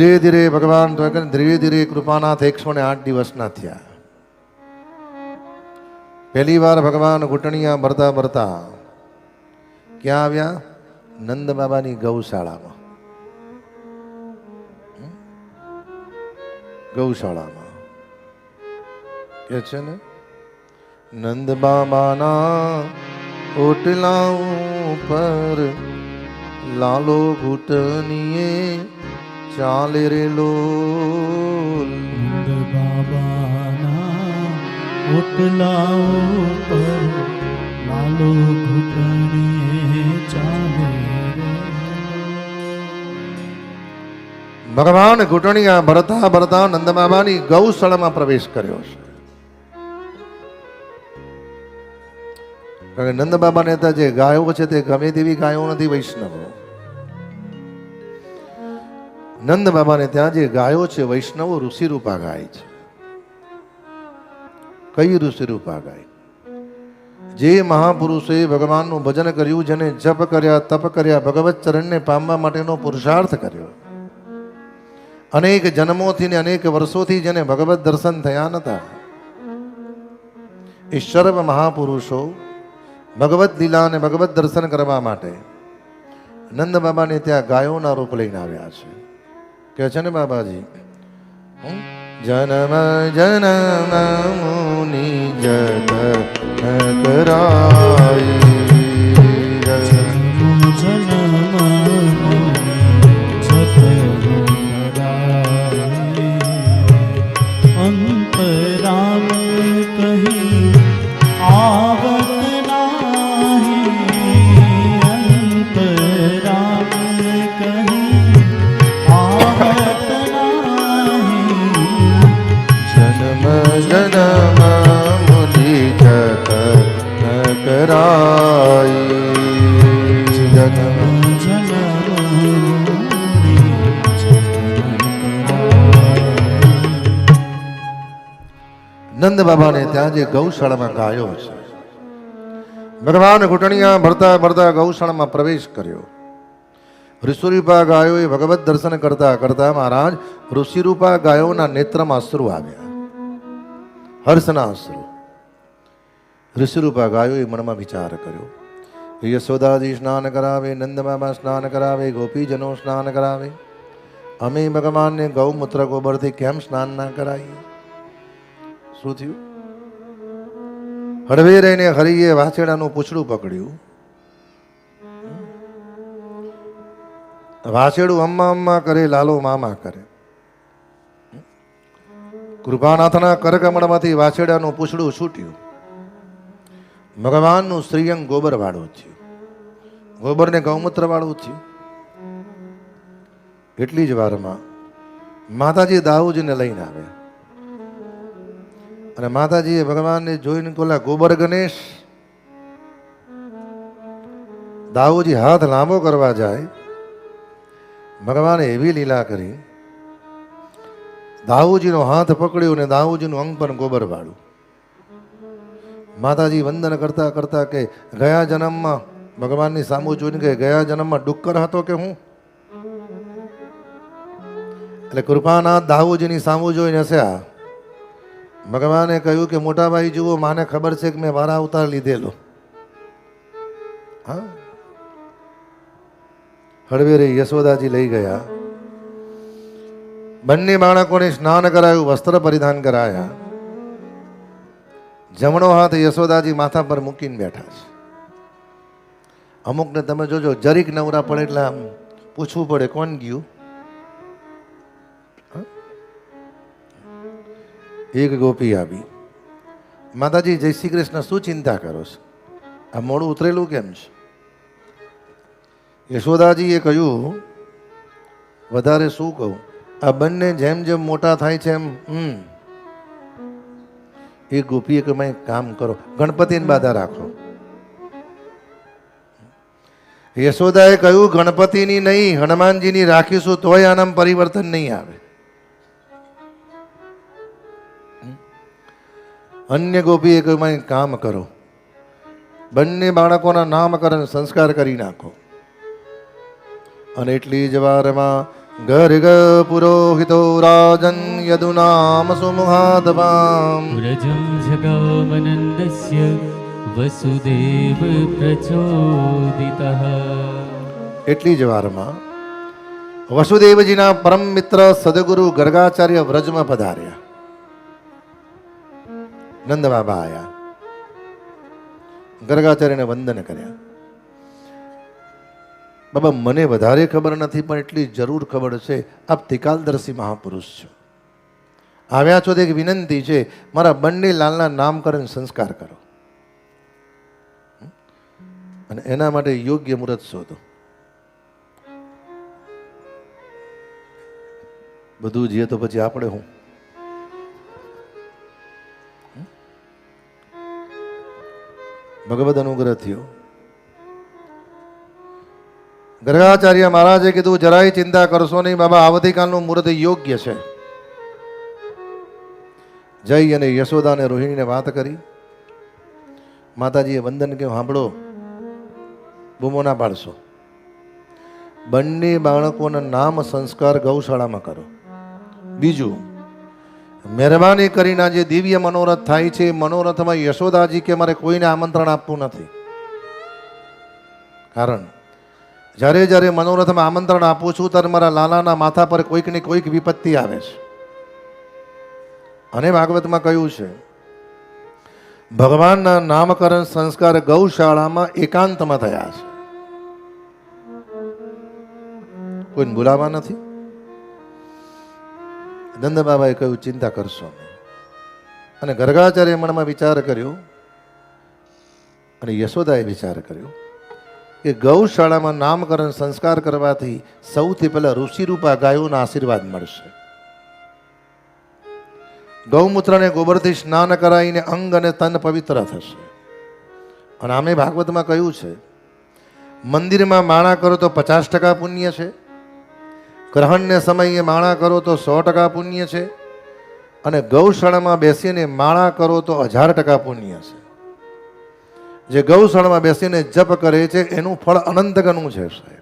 ધીરે ધીરે ભગવાન ધીરે ધીરે કૃપાનાથ એકસો ને આઠ દિવસના થયા. પહેલી વાર ભગવાન ઘૂંટણિયા ભરતા ભરતા ક્યાં આવ્યા? નંદ બાબાની ગૌશાળામાં. ગૌશાળામાં. કે છે ને, નંદ બાબાના ઓટલા ઉપર લાલો ઘૂંટણીએ ચાલે રે લોલ બાબાના ઓટલા ઉપર લાલો ઘૂંટણીએ ચાલે ભગવાન ઘૂંટણીયા ભરતા ભરતા નંદ બાબાની ગૌશાળામાં પ્રવેશ કર્યો છે. કારણ કે નંદ બાબાને ત્યાં જે ગાયો છે તે ગમે તેવી ગાયો નથી વૈષ્ણવો. નંદ બાબાને ત્યાં જે ગાયો છે, વૈષ્ણવો ઋષિરૂપા ગાય છે. કઈ ઋષિરૂપા ગાય? જે મહાપુરુષે ભગવાનનું ભજન કર્યું, જેને જપ કર્યા, તપ કર્યા, ભગવત ચરણને પામવા માટેનો પુરુષાર્થ કર્યો. અનેક જન્મોથી ને અનેક વર્ષોથી જેને ભગવત દર્શન થયા નતા. એ સર્વ મહાપુરુષો ભગવત લીલા અને ભગવત દર્શન કરવા માટે નંદ બાબાને ત્યાં ગાયોના રૂપ લઈને આવ્યા છે. કે છે ને બાબાજી? જન્મ જન્મ મુનિ જત કરાય નંદ બાબાને ત્યાં જે ગૌશાળામાં ગાયો છે. ભગવાન ઘૂંટણિયા ભરતા ભરતા ગૌશાળામાં પ્રવેશ કર્યો. ઋષિરૂપા ગાયોએ ભગવત દર્શન કરતા કરતા મહારાજ ઋષિરૂપા ગાયોના નેત્રમાં અશ્રુ આવ્યા. હર્ષના અશ્રુ ઋષિરૂપા ગાયોએ મનમાં વિચાર કર્યો. યશોદાજી સ્નાન કરાવે નંદ બાબા સ્નાન કરાવે, ગોપીજનો સ્નાન કરાવે. અમે ભગવાનને ગૌમૂત્ર ગોબરથી કેમ સ્નાન ના કરાવીએ શું થયું? હળવે રહીને હરિએ વાછેડાનું પૂછડું પકડ્યું. વાછેડું અમ્મા અમ્મા કરે, લાલો મામા કરે. કૃપાનાથના કરકમળમાંથી વાછેડાનું પૂછડું છૂટ્યું. ભગવાનનું શ્રીયંગ ગોબર વાળું થયું. ગોબરને ગૌમૂત્ર વાળું થયું. એટલી જ વારમાં માતાજી દાઉજીને લઈને આવ્યા. અને માતાજીએ ભગવાનને જોઈને કોલા ગોબર ગણેશ દાઉજી હાથ લાંબો કરવા જાય, ભગવાને એવી લીલા કરી દાઉજીનો હાથ પકડ્યો અને દાઉજીનું અંગ પણ ગોબર વાળું. માતાજી વંદન કરતા કરતા કે ગયા જન્મમાં ભગવાનની સામુ જોઈને કે ગયા જન્મમાં ડુક્કર હતો કે હું? એટલે કૃપાનાથ દાઉજીની સામુ જોઈને હસ્યા. ભગવાને કહ્યું કે, મોટાભાઈ, જુઓ, માને ખબર છે કે મેં વારા અવતાર લીધેલો. હા. હળવેરે યશોદાજી લઈ ગયા. બંને બાળકોને સ્નાન કરાયું, વસ્ત્ર પરિધાન કરાયા. જમણો હાથ યશોદાજી માથા પર મૂકીને બેઠા છે. અમુકને તમે જોજો, જરીક નવરા પડે એટલે આમ પૂછવું પડે, કોણ ગયું? એક ગોપી આવી. માતાજી, જય શ્રી કૃષ્ણ, શું ચિંતા કરો છો? આ મોડું ઉતરેલું કેમ છે? યશોદાજીએ કહ્યું, વધારે શું કહું? આ બંને જેમ જેમ મોટા થાય છે એમ, હમ. એ ગોપીએ કે મેં કામ કરો, ગણપતિને બાધા રાખો. યશોદાએ કહ્યું, ગણપતિની નહીં, હનુમાનજીની રાખીશું, તોય આનામ પરિવર્તન નહીં આવે. અન્ય ગોપીએ કહ્યું કામ કરો. બંને બાળકોના નામકરણ સંસ્કાર કરી નાખો. અને એટલી જ વારમાં ગર્ગ પુરોહિતો રાજન યદુનામ સુમુહાદવામ. વ્રજમ જગવનંદસ્ય વસુદેવ પ્રચોદિત. એટલી જ વારમાં વસુદેવજીના પરમ મિત્ર સદગુરુ ગર્ગાચાર્ય વ્રજમાં પધાર્યા. નંદ બાબા આયા. ગર્ગાચાર્યને વંદન કર્યા. બાબા, મને વધારે ખબર નથી, પણ એટલી જરૂર ખબર છે, આપ તિકાલદર્શી મહાપુરુષ છો. આવ્યા છો તો એક વિનંતી છે, મારા બંને લાલના નામકરણ સંસ્કાર કરો. અને એના માટે યોગ્ય મુહૂર્ત શોધો. બધું જીએ તો પછી આપણે હું? ભગવદ અનુગ્રહ થયો. ગર્ગાચાર્ય મહારાજે કીધું, જરાય ચિંતા કરશો નહીં, બાબા, આવતીકાલનું મુહૂર્ત યોગ્ય છે. જઈ અને યશોદા અને રોહિણીને વાત કરી. માતાજીએ વંદન કે સાંભળો બૂમો ના પાડશો બંને બાળકોના નામ સંસ્કાર ગૌશાળામાં કરો. બીજું મહેરબાની કરીને જે દિવ્ય મનોરથ થાય છે. મનોરથમાં યશોદાજી કે મારે કોઈને આમંત્રણ આપવું નથી. કારણ, જ્યારે જ્યારે મનોરથમાં આમંત્રણ આપું છું, ત્યારે મારા લાલાના માથા પર કોઈક ને કોઈક વિપત્તિ આવે છે. અને ભાગવતમાં કહ્યું છે, ભગવાનના નામકરણ સંસ્કાર ગૌશાળામાં એકાંતમાં થયા છે. કોઈને બોલાવા નથી? નંદ બાબાએ કહ્યું, ચિંતા કરશો અને ગર્ગાચાર્ય મનમાં વિચાર કર્યો અને યશોદાએ વિચાર કર્યો કે ગૌશાળામાં નામકરણ સંસ્કાર કરવાથી સૌથી પહેલાં ઋષિરૂપા ગાયોના આશીર્વાદ મળશે. ગૌમૂત્રને ગોબરથી સ્નાન કરાવીને અંગ અને તન પવિત્ર થશે. અને આમે ભાગવતમાં કહ્યું છે, મંદિરમાં માળા કરો તો પચાસ ટકા પુણ્ય છે ગ્રહણને સમયે માળા કરો તો સો ટકા પુણ્ય છે અને ગૌશાળામાં બેસીને માળા કરો તો હજાર ટકા પુણ્ય છે. જે ગૌશાળામાં બેસીને જપ કરે છે, એનું ફળ અનંત છે સાહેબ.